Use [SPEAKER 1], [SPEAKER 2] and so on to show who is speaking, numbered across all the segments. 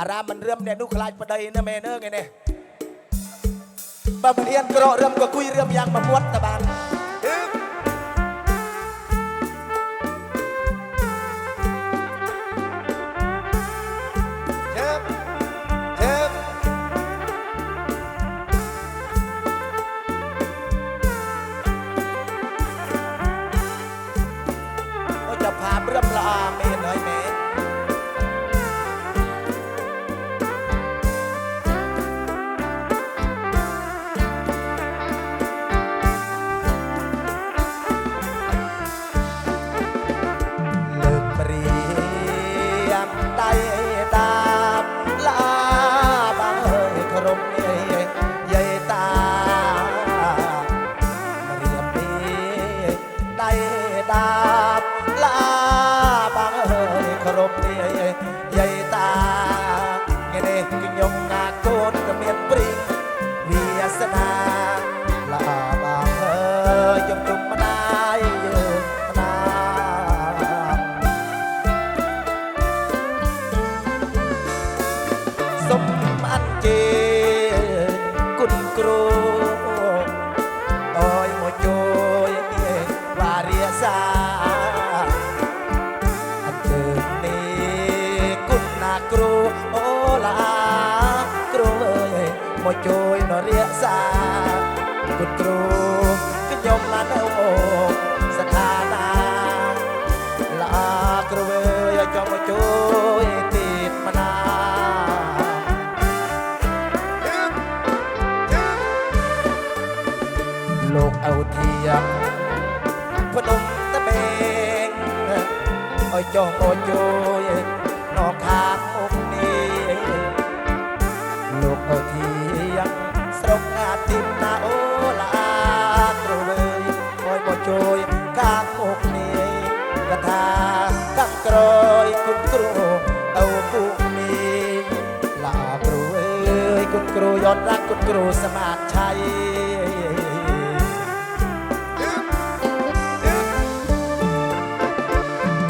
[SPEAKER 1] អារាមមិនរឹមអ្នកនោះខ្លាចប្តីណាមែនហ្នឹងឯនេះបើមិនហ៊ានក្រករឹមក៏គួយរឹមយ៉ាងមួយមុតតបានរឹមល្អមែនហើយ โกน រិយាសាគុណគ្រូខ្ញុំឡានអូស្ថានាឡាគ្រូអើយចង់មកជួយទីមណាលោកអោធៀងភ្នំតបេងអើយចុះមកជួយ ดรักคุณครูสมาชัย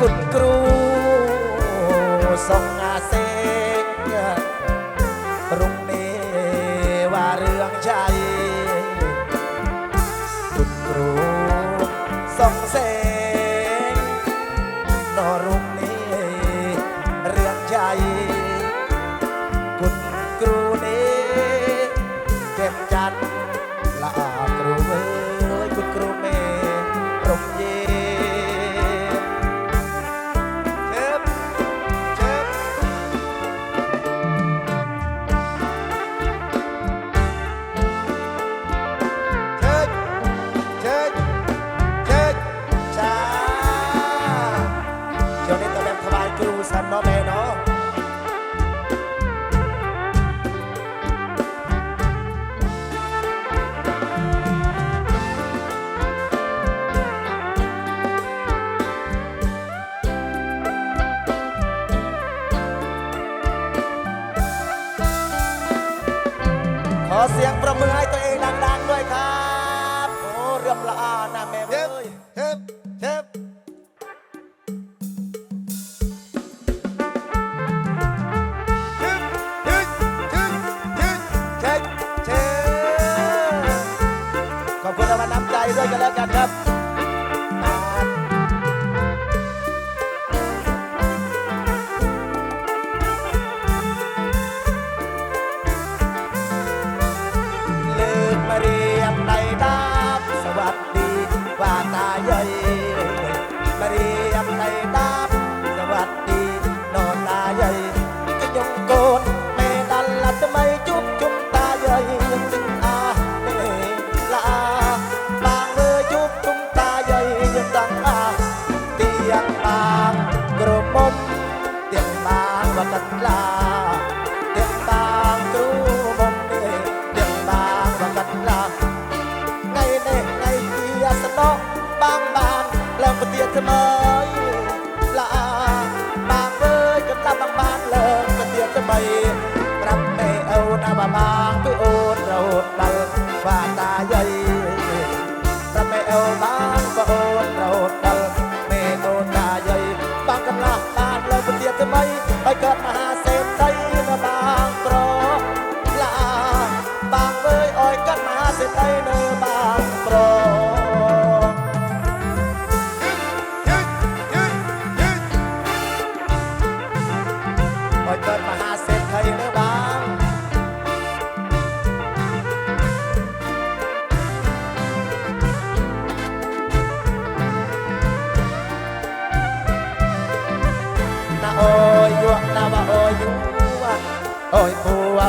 [SPEAKER 1] คุณครูส่งงาน อเสียงประมือให้ตัวเอง ใหญ่มาเรียมในดาบสวัสดีนอนตาใหญ่ก็ยงโกนเมดันละทำไมจุ๊บจุ๊บตาใหญ่ยังจึงอาเมลาบางเอยจุ๊บจุ๊บตาใหญ่ยังดังอาเตียงบางกระมมเตียงบางว่ากันลา វាថ្មីឡាបានធ្វើចំដាប់បានបានលើកទៅទៀតថ្មីប្រាប់មេអូនអាបាបានពីអូនរហូតដល់បាតាយាយប្រាប់មេអូនបានបអូនរហូតដល់មេអូនតាយាយបានកំឡោះបានលើកទៅទៀតថ្មីហើយកើតមហា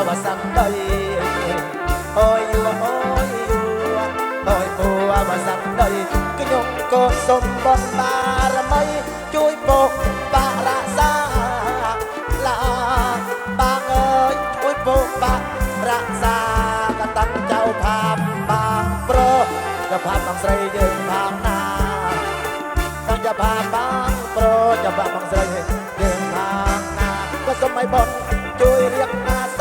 [SPEAKER 1] វសន្តីអូយយួអូយយួអូយពូអវសន្តីខ្ញុំក៏សូមបំបារមីជួយពកបាក់រក្សាឡាបាក់អើយជួយពកបាក់រក្សាកតាំងចៅផាមបាងប្រកផាមបងស្រីយើងផាមណាដល់ចផាមបាងប្រចផាមបងស្រីយើងផាមណាក៏សូមឲ្យបងជួយរៀបណា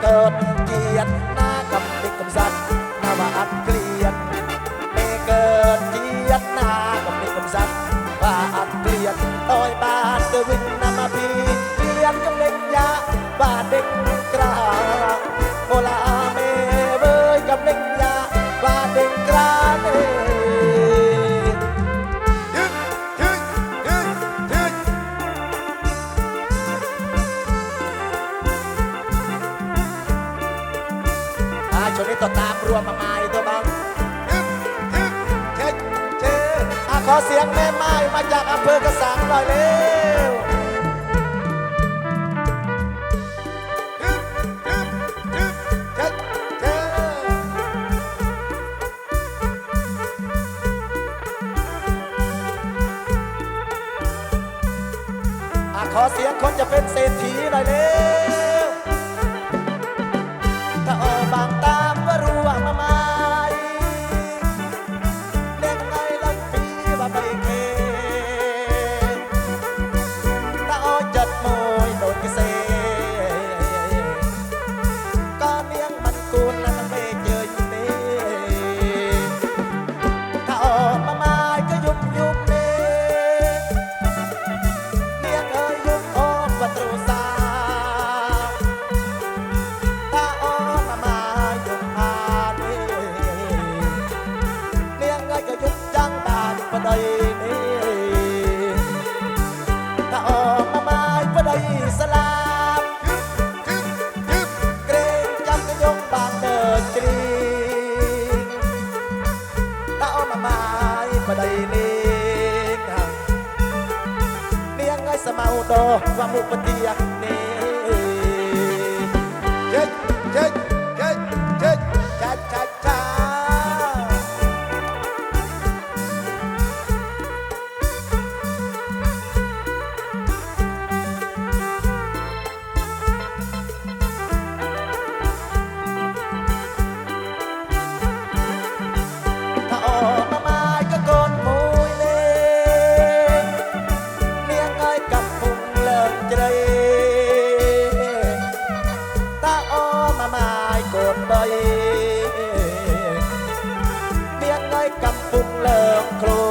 [SPEAKER 1] เกิด ก็ตามรวมมาไม้ตัวบัง
[SPEAKER 2] อึ๊บอึ๊บ
[SPEAKER 1] เจ๊เจ๊อะขอเสียงแม่ไม้มาจากอำเภอกระสังหน่อยเร็ว
[SPEAKER 2] อึ๊บอึ๊บอึ๊บ
[SPEAKER 1] เจ๊เจ๊อะขอเสียงคนจะเป็นเศรษฐีหน่อยเร็ว โกสมุปฏิยเน อยเลี้ยงน้อยกับปุ้งเลิกครู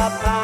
[SPEAKER 1] la paz.